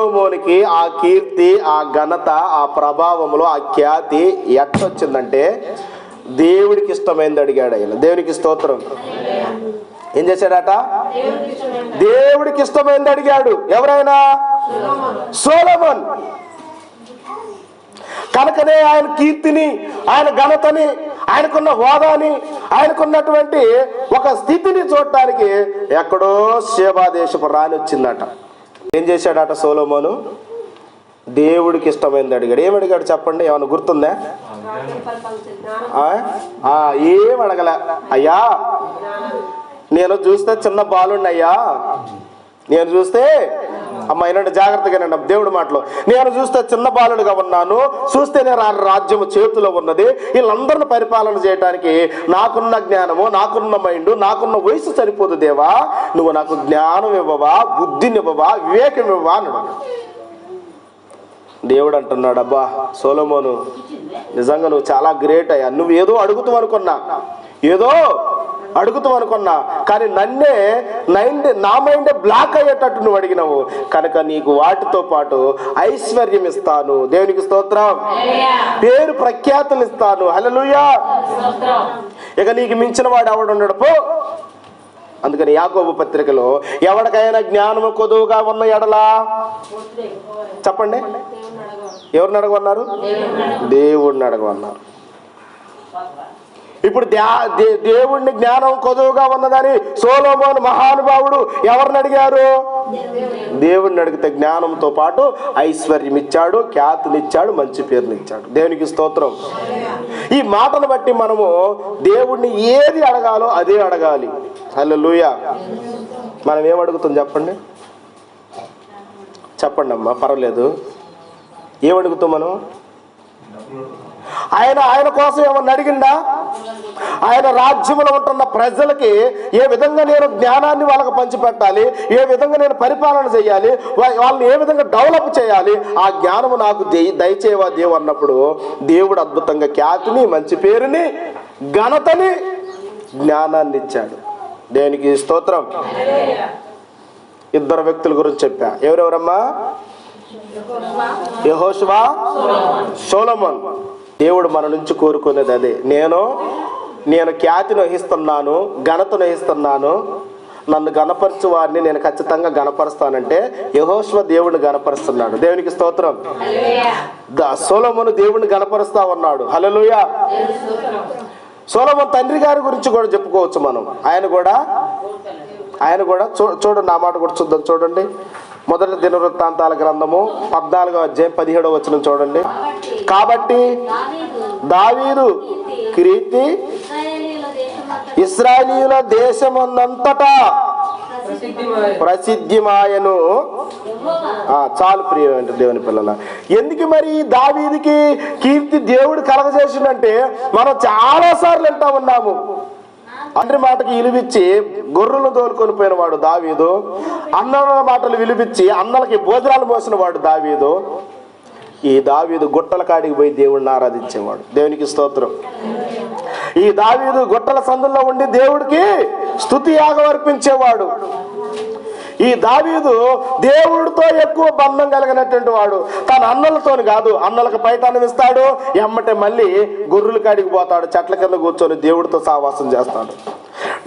సొలోమోనికి ఆ కీర్తి ఆ ఘనత ఆ ప్రభావములో ఆ ఖ్యాతి ఎట్టొచ్చిందంటే దేవుడికి ఇష్టమైంది అడిగాడు ఆయన. దేవునికి స్తోత్రం. ఏం చేశాడట? దేవుడికి ఇష్టమైంది అడిగాడు. ఎవరైనా? సోలమన్. కనుకనే ఆయన కీర్తిని ఆయన ఘనతని ఆయనకున్న హోదాని ఆయనకున్నటువంటి ఒక స్థితిని చూడటానికి ఎక్కడో సేవాదేశపు రాని వచ్చిందట. ఏం చేశాడట సోలోమోను? దేవుడికి ఇష్టమైంది అడిగాడు. ఏమి అడిగాడు చెప్పండి? ఏమైనా గుర్తుందా? ఆ? ఏం అడగల. అయ్యా నేను చూస్తే చిన్న బాలుండి అయ్యా నేను చూస్తే అమ్మ ఏనండి జాగ్రత్తగా వినండి. దేవుడి మాటలో. నేను చూస్తే చిన్న బాలుడిగా ఉన్నాను చూస్తే నేను రాజ్యము చేతిలో ఉన్నది. వీళ్ళందరిని పరిపాలన చేయడానికి నాకున్న జ్ఞానము నాకున్న మైండ్ నాకున్న వయసు సరిపోదు దేవా. నువ్వు నాకు జ్ఞానం ఇవ్వవా బుద్ధినివ్వవా వివేకం ఇవ్వవా అన్నాడు దేవుడు అంటున్నాడు అబ్బా సోలమోను నిజంగా నువ్వు చాలా గ్రేట్ అయ్యా. నువ్వు ఏదో అడుగుతావు అనుకున్నా. ఏదో అడుగుతావు అనుకున్నా కానీ నన్నే మైండ్ నా మైండ్ బ్లాక్ అయ్యేటట్టు నువ్వు అడిగినావు. కనుక నీకు వాటితో పాటు ఐశ్వర్యం ఇస్తాను. దేవునికి స్తోత్రం. పేరు ప్రఖ్యాతులు ఇస్తాను. హలలుయా ఇక నీకు మించిన వాడు ఎవడున్నాడు పో. అందుకని యాకోబు పత్రికలో ఎవరికైనా జ్ఞానము కొదువుగా ఉన్న ఎడలా? చెప్పండి. ఎవరిని అడగమన్నారు? దేవుడిని అడగమన్నారు. ఇప్పుడు దే- దేవుణ్ణి జ్ఞానం కొదువుగా ఉన్నదని సోలోమోన్ మహానుభావుడు ఎవరిని అడిగారు? దేవుణ్ణి అడిగితే జ్ఞానంతో పాటు ఐశ్వర్యం ఇచ్చాడు ఖ్యాతినిచ్చాడు మంచి పేరునిచ్చాడు. దేవునికి స్తోత్రం. ఈ మాటను బట్టి మనము దేవుణ్ణి ఏది అడగాలో అదే అడగాలి. హల్లెలూయ. మనం ఏం అడుగుతాం చెప్పండి? చెప్పండి అమ్మా పర్వాలేదు ఏమడుగుతాం మనం? ఆయన ఆయన కోసం ఏమన్నా అడిగిందా ఆయన రాజ్యంలో ఉంటున్న ప్రజలకి ఏ విధంగా నేను జ్ఞానాన్ని వాళ్ళకి పంచిపెట్టాలి ఏ విధంగా నేను పరిపాలన చేయాలి వా- వాళ్ళని ఏ విధంగా డెవలప్ చేయాలి ఆ జ్ఞానము నాకు దయచేవా దేవు అన్నప్పుడు దేవుడు అద్భుతంగా ఖ్యాతిని మంచి పేరుని ఘనతని జ్ఞానాన్ని ఇచ్చాడు. దేనికి స్తోత్రం? ఇద్దరు వ్యక్తుల గురించి చెప్పా. ఎవరెవరమ్మా? యహోష్వా? సోలమన్. దేవుడు మన నుంచి కోరుకునేది అదే. నేను నేను ఖ్యాతిని వహిస్తున్నాను ఘనతను వహిస్తున్నాను నన్ను గణపరచు వారిని నేను ఖచ్చితంగా గణపరుస్తానంటే యహోష్వ దేవుడిని గణపరుస్తున్నాడు దేవునికి స్తోత్రం. ద- సోలొమోను దేవుడిని గణపరుస్తా ఉన్నాడు. హల్లెలూయ. సోలమన్ తండ్రి గారి గురించి కూడా చెప్పుకోవచ్చు మనం. ఆయన కూడా ఆయన కూడా చూ చూడండి నా మాట కూడా చూద్దాం చూడండి. మొదటి దినవృత్తాంతాల గ్రంథము పద్నాలుగో అధ్యాయం పదిహేడవ వచనం చూడండి. కాబట్టి దావీదు క్రీతి ఇస్రాయలీల దేశమందంతటా ప్రసిద్ధిమాయను. చాలు ప్రియమైన దేవుని పిల్లల. ఎందుకు మరి ఈ దావీదికి కీర్తి దేవుడు కలగజేసిందంటే మనం చాలా సార్లు వింటా ఉన్నాము. తండ్రి మాటకి విలువిచ్చి గొర్రెలను తోలుకొని పోయినవాడు దావీదు. అన్నల మాటలు విలువిచ్చి అన్నలకి భోజనాలు మోసిన వాడు దావీదు. ఈ దావీదు గుట్టల కాడికి పోయి దేవుడిని ఆరాధించేవాడు. దేవునికి స్తోత్రం. ఈ దావీదు గుట్టల సందుల్లో ఉండి దేవుడికి స్తుతి యాగం అర్పించేవాడు. ఈ దావీదు దేవుడితో ఎక్కువ బంధం కలిగినటువంటి వాడు. తన అన్నలతోని కాదు అన్నలకు పైటాన్ని ఇస్తాడు ఎమ్మటే మళ్ళీ గొర్రెల కాడికి పోతాడు చెట్ల కింద కూర్చొని దేవుడితో సావాసం చేస్తాడు.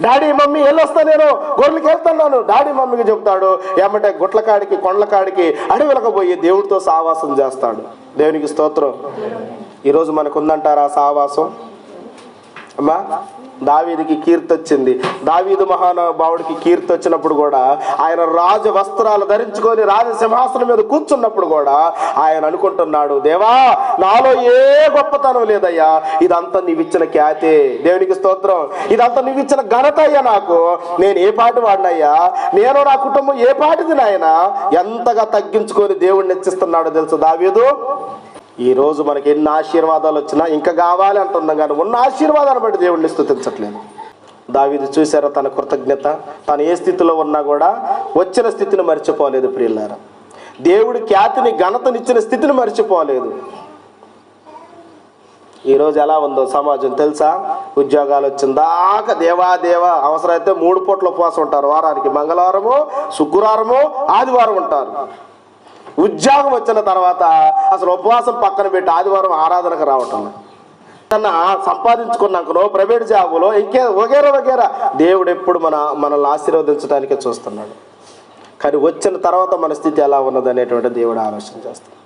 డాడీ మమ్మీ వెళ్ళొస్తా నేను గొర్రెలకి వెళ్తున్నాను. డాడీ మమ్మీకి చెప్తాడు ఎమ్మటే గుట్ల కాడికి కొండల కాడికి అడవులకు పోయి దేవుడితో సావాసం చేస్తాడు. దేవునికి స్తోత్రం. ఈరోజు మనకు ఉందంటారా సావాసం అమ్మా దావీదికి కీర్తి వచ్చింది దావీదు మహానుభావుడికి కీర్తి వచ్చినప్పుడు కూడా ఆయన రాజ వస్త్రాలు ధరించుకొని రాజ సింహాసనం మీద కూర్చున్నప్పుడు కూడా ఆయన అనుకుంటున్నాడు దేవా నాలో ఏ గొప్పతనం లేదయ్యా. ఇదంతా నీవిచ్చిన ఖ్యాతే. దేవునికి స్తోత్రం. ఇదంతా నీవిచ్చిన ఘనత అయ్యా నాకు. నేను ఏ పాటి వాడినయ్యా? నేను నా కుటుంబం ఏ పాటిది నాయన? ఎంతగా తగ్గించుకొని దేవుడిని హెచ్చిస్తున్నాడో తెలుసు దావీదు? ఈ రోజు మనకి ఎన్ని ఆశీర్వాదాలు వచ్చినా ఇంకా కావాలి అంటున్నాం కానీ ఉన్న ఆశీర్వాదాన్ని బట్టి దేవుడిని స్థుతించట్లేదు. దావిది చూసారా తన కృతజ్ఞత? తను ఏ స్థితిలో ఉన్నా కూడా వచ్చిన స్థితిని మర్చిపోలేదు ప్రియులారా. దేవుడి ఖ్యాతిని ఘనతనిచ్చిన స్థితిని మర్చిపోలేదు. ఈరోజు ఎలా ఉందో సమాజం తెలుసా? ఉద్యోగాలు వచ్చిందాక దేవా దేవా అవసరమైతే మూడు పూట్ల ఉపవాసం ఉంటారు. వారానికి మంగళవారము శుక్రవారము ఆదివారం ఉంటారు. ఉద్యోగం వచ్చిన తర్వాత అసలు ఉపవాసం పక్కన పెట్టి ఆదివారం ఆరాధనకు రావటం. తన సంపాదించుకున్నాకనో ప్రైవేట్ జాబులో ఇంకే వగేరా వగేరా దేవుడు ఎప్పుడు మన మనల్ని ఆశీర్వదించడానికే చూస్తున్నాడు. కానీ వచ్చిన తర్వాత మన స్థితి ఎలా ఉన్నది అనేటువంటి దేవుడు ఆలోచన చేస్తాడు.